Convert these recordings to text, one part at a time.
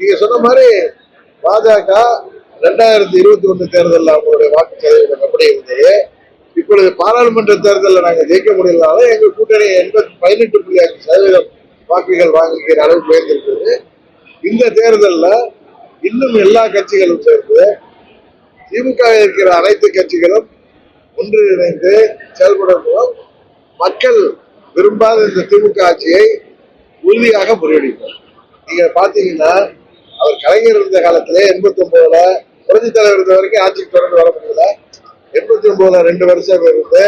நீங்க சொன்ன மாதிரி பாஜக ரெண்டாயிரத்தி இருபத்தி ஒன்று தேர்தலில் அவங்களுடைய வாக்கு சதவீதம் எப்படி இருந்தது இப்பொழுது பாராளுமன்ற தேர்தலில் நாங்கள் ஜெயிக்க முடியலனால எங்க கூட்டணி எண்பத்தி பதினெட்டு புள்ளி அஞ்சு சதவீதம் வாக்குகள் வாங்கிக்கிற அளவுக்கு உயர்ந்திருக்கிறது இந்த தேர்தலில் இன்னும் எல்லா கட்சிகளும் சேர்ந்து திமுக இருக்கிற அனைத்து கட்சிகளும் ஒன்றிணைந்து செயல்படும் மூலம் மக்கள் விரும்பாத இந்த திமுக ஆட்சியை உறுதியாக முறியடிப்போம் நீங்க பாத்தீங்கன்னா அவர் கலைஞர் இருந்த காலத்திலே எண்பத்தி ஒன்பதுல புரட்சி தலைவர் இருந்த வரைக்கும் ஆட்சிக்கு தொடர்ந்து வர முடியல. எண்பத்தி ஒன்பதுல ரெண்டு வருஷம் இருந்து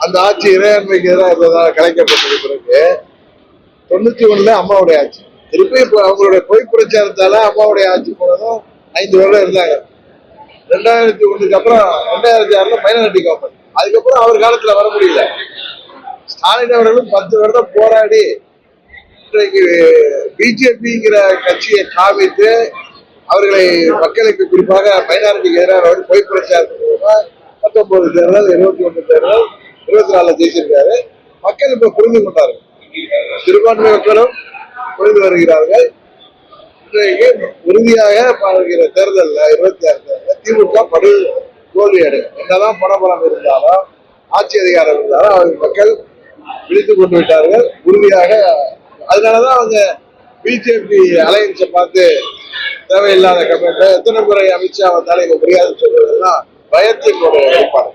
அந்த ஆட்சி இறையாண்மைக்கு எதிராக இருந்ததால் கலைக்கப்பட்டது பிறகு தொண்ணூத்தி ஒண்ணுல அம்மாவுடைய ஆட்சி. திருப்பி இப்போ அவங்களுடைய பொய் பிரச்சாரத்தால அம்மாவுடைய ஆட்சி போனதும் ஐந்து வருடம் இருந்தாங்க. ரெண்டாயிரத்தி ஒண்ணுக்கு அப்புறம் ரெண்டாயிரத்தி ஆறுல மைனாரிட்டி கவர்மெண்ட் அதுக்கப்புறம் அவர் காலத்துல வர முடியல. ஸ்டாலின் அவர்களும் பத்து வருடம் போராடி இன்றைக்கு பிஜேபிங்கிற கட்சியை காவித்து அவர்களை மக்களுக்கு குறிப்பாக மைனாரிட்டிக்கு எதிராக அவர் பொய் பிரச்சாரத்தின் மூலமா பத்தொன்பது தேர்தல் இருபத்தி ஒன்று தேர்தல் இருபத்தி நாலுல ஜெயிச்சிருக்காரு. மக்கள் இப்ப புரிந்து கொண்டார்கள். சிறுபான்மை மக்களும் புரிந்து வருகிறார்கள். இன்றைக்கு உறுதியாக வருகிற தேர்தலில் இருபத்தி ஆறு தேர்தலில் திமுக படு தோல்வி அடையும். என்னதான் பணபலம் இருந்தாலும் ஆட்சி அதிகாரம் இருந்தாலும் அவங்க மக்கள் விழித்துக் கொண்டு விட்டார்கள். உறுதியாக அதனாலதான் அவங்க பிஜேபி அலையன்ஸை பார்த்து தேவையில்லாத கமெண்ட் எத்தனை முறை அமித்ஷா வந்தாலும் இங்க முடியாதுன்னு சொல்றதுன்னா பயத்தின் ஒரு வெளிப்பாடு.